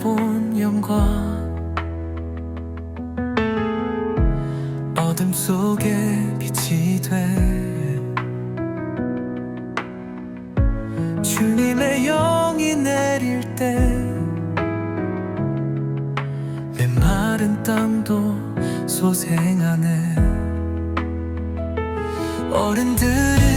본 영광 어둠 속에 빛이 돼. 주님의 영이 내릴 때 내 마른 땅도 소생하네. 어른들은